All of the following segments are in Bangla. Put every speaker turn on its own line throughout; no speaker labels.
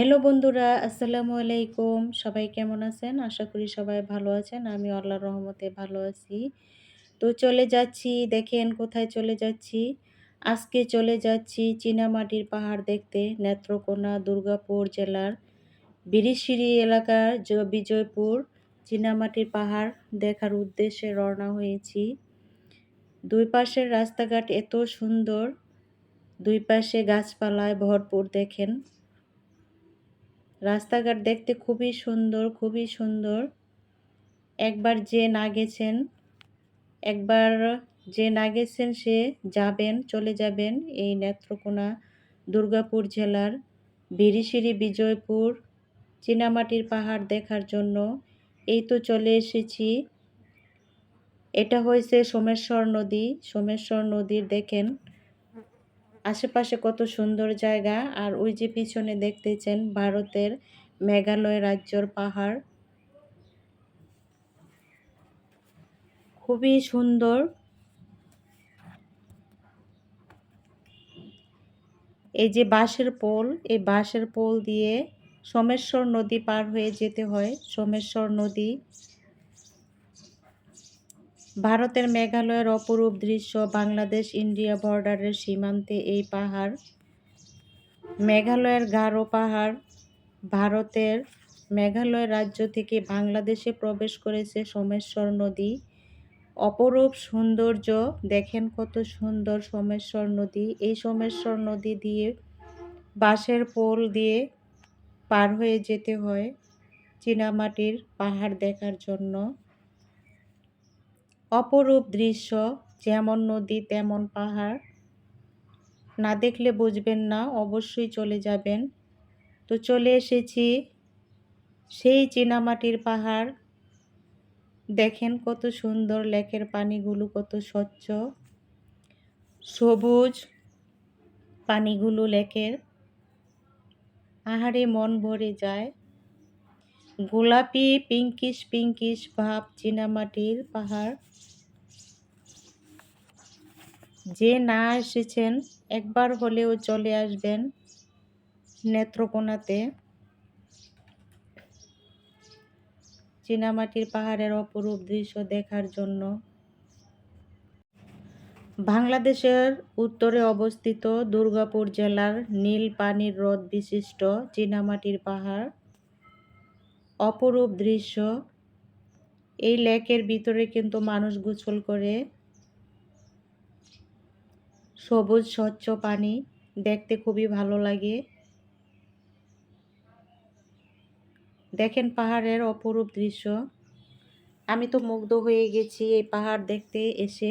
হ্যালো বন্ধুরা, আসসালামু আলাইকুম। সবাই কেমন আছেন? আশা করি সবাই ভালো আছেন। আমি আল্লাহর রহমতে ভালো আছি। তো চলে যাচ্ছি, দেখেন কোথায় চলে যাচ্ছি। আজকে চলে যাচ্ছি চীনামাটির পাহাড় দেখতে, নেত্রকোনা, দুর্গাপুর জেলার বিরিশিরি এলাকার বিজয়পুর চীনামাটির পাহাড় দেখার উদ্দেশ্যে রওনা হয়েছি। দুই পাশের রাস্তাঘাট এত সুন্দর, দুই পাশে গাছপালায় ভরপুর, দেখেন। রাস্তাঘাট দেখতে খুবই সুন্দর খুবই সুন্দর। একবার যে না গেছেন, একবার যে না গেছেন সে যাবেন, চলে যাবেন এই নেত্রকোনা দুর্গাপুর জেলার বিরিশিরি বিজয়পুর চীনামাটির পাহাড় দেখার জন্য। এই তো চলে এসেছি। এটা হয়েছে সোমেশ্বর নদী। সোমেশ্বর নদীর দেখেন আশেপাশে কত সুন্দর জায়গা। আর ওই যে পিছনে দেখতেছেন ভারতের মেঘালয় রাজ্যর পাহাড়। খুবই সুন্দর। এই যে বাঁশের পোল, এই বাঁশের পোল দিয়ে সোমেশ্বর নদী পার হয়ে যেতে হয়। সোমেশ্বর নদী ভারতের মেঘালয়ের অপরূপ দৃশ্য বাংলাদেশ ইন্ডিয়া বর্ডারের সীমান্তে এই পাহাড়। মেঘালয়ের গারো পাহাড় ভারতের মেঘালয় রাজ্য থেকে বাংলাদেশে প্রবেশ করেছে সোমেশ্বর নদী। অপরূপ সৌন্দর্য, দেখেন কত সুন্দর সোমেশ্বর নদী। এই সোমেশ্বর নদী দিয়ে বাঁশের পোল দিয়ে পার হয়ে যেতে হয় চীনামাটির পাহাড় দেখার জন্য। অপরূপ দৃশ্য, যেমন নদী, তেমন পাহাড়। না দেখলে বুঝবেন না, অবশ্যই চলে যাবেন। তো চলে এসেছি সেই চীনামাটির পাহাড়। দেখেন কত সুন্দর লেকের পানিগুলো, কত স্বচ্ছ। সবুজ পানিগুলো লেকের। আহারে মন ভরে যায়। গোলাপি, পিঙ্কিশ পিঙ্কিশ ভাব চীনামাটির পাহাড়। যে না এসেছেন, একবার হলেও চলে আসবেন নেত্রকোনাতে। চীনামাটির পাহাড়ের অপরূপ দৃশ্য দেখার জন্য। বাংলাদেশের উত্তরে অবস্থিত দুর্গাপুর জেলার নীল পানির হ্রদ বিশিষ্ট চীনামাটির পাহাড়। অপরূপ দৃশ্য। এই লেকের ভিতরে কিন্তু মানুষ গোসল করে সবুজ, স্বচ্ছ পানি দেখতে খুবই ভালো লাগে। দেখেন পাহাড়ের অপরূপ দৃশ্য। আমি তো মুগ্ধ হয়ে গেছি এই পাহাড় দেখতে এসে।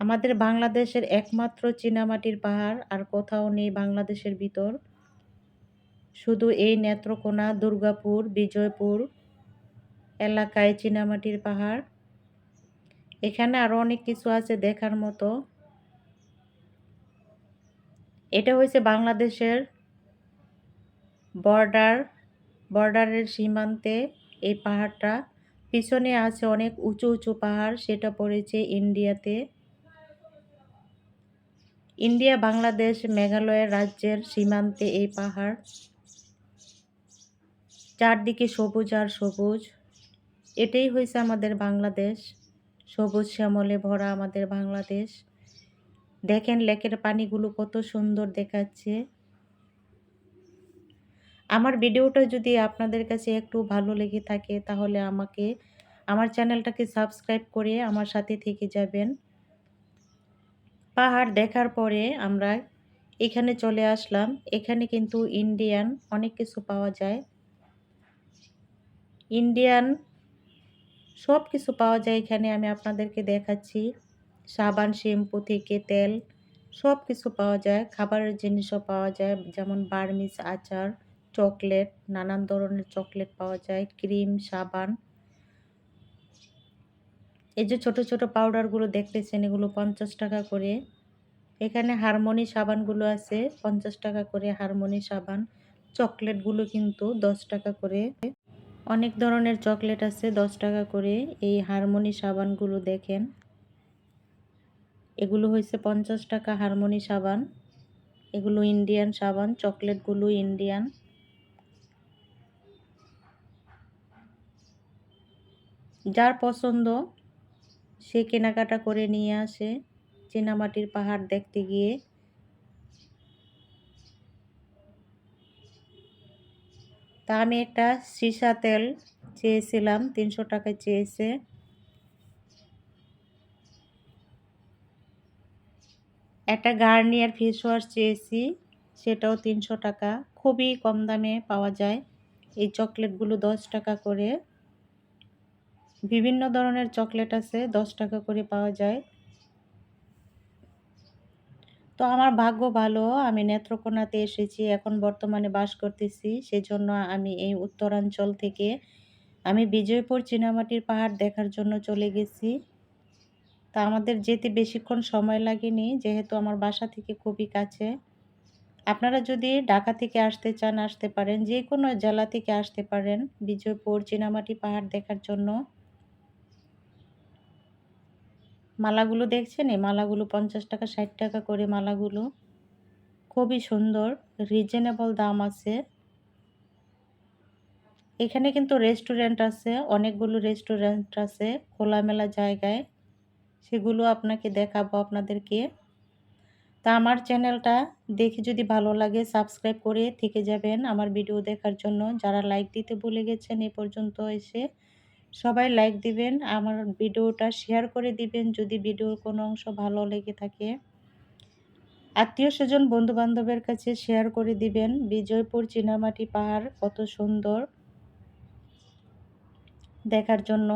আমাদের বাংলাদেশের একমাত্র চীনামাটির পাহাড়, আর কোথাও নেই বাংলাদেশের ভিতর। শুধু এই নেত্রকোনা, দুর্গাপুর, বিজয়পুর এলাকায় চীনামাটির পাহাড়। এখানে আরও অনেক কিছু আছে দেখার মতো। এটা হয়েছে বাংলাদেশের বর্ডার, বর্ডারের সীমান্তে এই পাহাড়টা। পিছনে আছে অনেক উঁচু উঁচু পাহাড়, সেটা পড়েছে ইন্ডিয়াতে। ইন্ডিয়া, বাংলাদেশ, মেঘালয় রাজ্যের সীমান্তে এই পাহাড়। চারদিকে সবুজ আর সবুজ। এটাই হয়েছে আমাদের বাংলাদেশ। সবুজ শ্যামলে ভরা আমাদের বাংলাদেশ। দেখেন লেকের পানিগুলো কত সুন্দর দেখাচ্ছে। আমার ভিডিওটা যদি আপনাদের কাছে একটু ভালো লেগে থাকে, তাহলে আমাকে, আমার চ্যানেলটাকে সাবস্ক্রাইব করে আমার সাথে থেকে যাবেন। পাহাড় দেখার পরে আমরা এখানে চলে আসলাম। এখানে কিন্তু ইন্ডিয়ান অনেক কিছু পাওয়া যায়। ইন্ডিয়ান সব কিছু পাওয়া যায় এখানে, আমি আপনাদেরকে দেখাচ্ছি। সাবান, শ্যাম্পু থেকে তেল সব কিছু পাওয়া যায়, খাবারের জিনিসও পাওয়া যায়, যেমন বার্মিস আচার, চকলেট, নানান ধরনের চকলেট পাওয়া যায়, ক্রিম, সাবান। এই যে ছোট ছোট পাউডারগুলো দেখতেছেন, এগুলো পঞ্চাশ টাকা করে। এখানে হারমোনি সাবানগুলো আছে, পঞ্চাশ টাকা করে হারমোনি সাবান। চকলেটগুলো কিন্তু দশ টাকা করে। অনেক ধরনের চকলেট আছে, দশ টাকা করে। এই হারমোনি সাবানগুলো দেখেন। এগুলো হয়েছে পঞ্চাশ টাকা হারমোনি সাবান, এগুলো ইন্ডিয়ান সাবান, চকলেটগুলো ইন্ডিয়ান। যার পছন্দ, সে কেনাকাটা করে নিয়ে আসে চীনামাটির পাহাড় দেখতে গিয়ে। তা আমি একটা সীসা তেল চেয়েছিলাম, তিনশো টাকায় চেয়েছে। একটা গার্নিয়ার ফেস ওয়াশ চেয়েছি, সেটাও তিনশো টাকা। খুবই কম দামে পাওয়া যায়। এই চকলেটগুলো দশ টাকা করে। বিভিন্ন ধরনের চকলেট আছে, দশ টাকা করে পাওয়া যায়। তো আমার ভাগ্য ভালো, আমি নেত্রকোনাতে এসেছি, এখন বর্তমানে বাস করতেছি। সেজন্য আমি এই উত্তরাঞ্চল থেকে আমি বিজয়পুর চীনামাটির পাহাড় দেখার জন্য চলে গেছি। তা আমাদের যেতে বেশিক্ষণ সময় লাগেনি, যেহেতু আমার বাসা থেকে খুবই কাছে। আপনারা যদি ঢাকা থেকে আসতে চান, আসতে পারেন। যে কোনো জেলা থেকে আসতে পারেন, বিজয়পুর, চিনামাটি পাহাড় দেখার জন্য। মালাগুলো দেখছেন? এই মালাগুলো পঞ্চাশ টাকা, ষাট টাকা করে মালাগুলো। খুবই সুন্দর রিজনেবল দাম আছে। এখানে কিন্তু রেস্টুরেন্ট আছে, অনেকগুলো রেস্টুরেন্ট আছে, খোলামেলা জায়গায়। সেগুলো আপনাকে দেখাবো আপনাদেরকে। তা আমার চ্যানেলটা দেখে যদি ভালো লাগে সাবস্ক্রাইব করে থেকে যাবেন আমার ভিডিও দেখার জন্য। যারা লাইক দিতে ভুলে গেছেন এ পর্যন্ত এসে সবাই লাইক দিবেন, আমার ভিডিওটা শেয়ার করে দিবেন যদি ভিডিওর কোনো অংশ ভালো লেগে থাকে। আত্মীয় স্বজন, বন্ধুবান্ধবের কাছে শেয়ার করে দিবেন। বিজয়পুর চীনামাটি পাহাড় কত সুন্দর দেখার জন্য।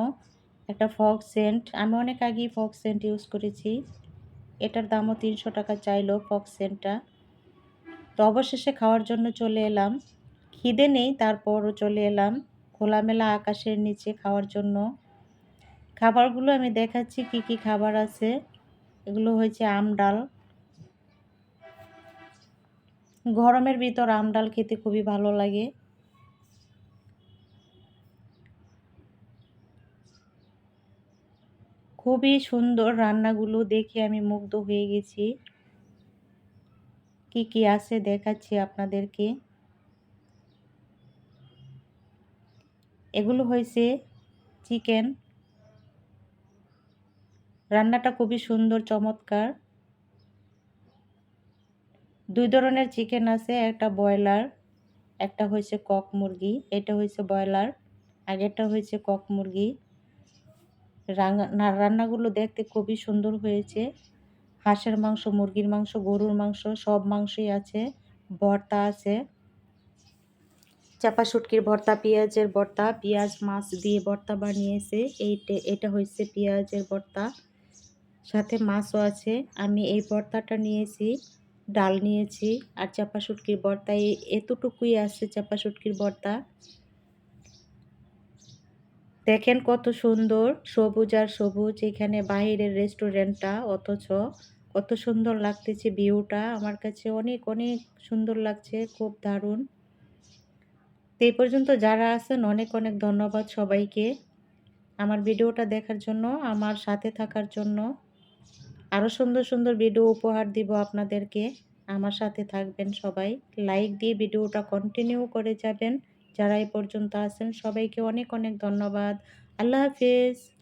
একটা ফক সেন্ট। আমি অনেক আগেই ফক সেন্ট ইউজ করেছি। এটার দামও তিনশো টাকা চাইলো ফক সেন্টটা। তো অবশেষে খাওয়ার জন্য চলে এলাম। খিদে নেই, তারপরও চলে এলাম। খোলামেলা আকাশের নিচে খাওয়ার জন্য। খাবারগুলো আমি দেখাচ্ছি, কি কি খাবার আছে। এগুলো হয়েছে আম ডাল। গরমের ভিতর আম ডাল খেতে খুবই ভালো লাগে। খুবই সুন্দর রান্নাগুলো দেখে আমি মুগ্ধ হয়ে গেছি। কি কি আছে দেখাচ্ছি আপনাদেরকে? এগুলো হয়েছে চিকেন। রান্নাটা খুবই সুন্দর, চমৎকার। দুই ধরনের চিকেন আছে, একটা ব্রয়লার, একটা হয়েছে কক মুরগি, এটা হয়েছে ব্রয়লার আগেরটা হয়েছে কক মুরগি। রান্নাগুলো দেখতে খুবই সুন্দর হয়েছে। হাঁসের মাংস, মুরগির মাংস, গরুর মাংস, সব মাংসই আছে। ভর্তা আছে। চাপা শুটকির ভর্তা, পেঁয়াজের ভর্তা, পেঁয়াজ, মাছ দিয়ে ভর্তা বানিয়েছে। এইটা, এটা হয়েছে পেঁয়াজের ভর্তা। সাথে মাছও আছে। আমি এই ভর্তাটা নিয়েছি, ডাল নিয়েছি, আর চাপা শুটকির ভর্তা। এতটুকুই আছে চাপা শুটকির ভর্তা। দেখেন কত সুন্দর সবুজ আর সবুজ। এখানে বাহিরের রেস্টুরেন্টটা অথচ কত সুন্দর লাগতেছে ভিউটা। আমার কাছে অনেক অনেক সুন্দর লাগছে, খুব দারুণ। তো এই পর্যন্ত যারা আছেন, অনেক অনেক ধন্যবাদ সবাইকে আমার ভিডিওটা দেখার জন্য, আমার সাথে থাকার জন্য। আরও সুন্দর সুন্দর ভিডিও উপহার দিব আপনাদেরকে। আমার সাথে থাকবেন সবাই। লাইক দিয়ে ভিডিওটা কন্টিনিউ করে যাবেন। যারা এই পর্যন্ত আছেন সবাইকে অনেক অনেক ধন্যবাদ। আল্লাহ হাফিজ।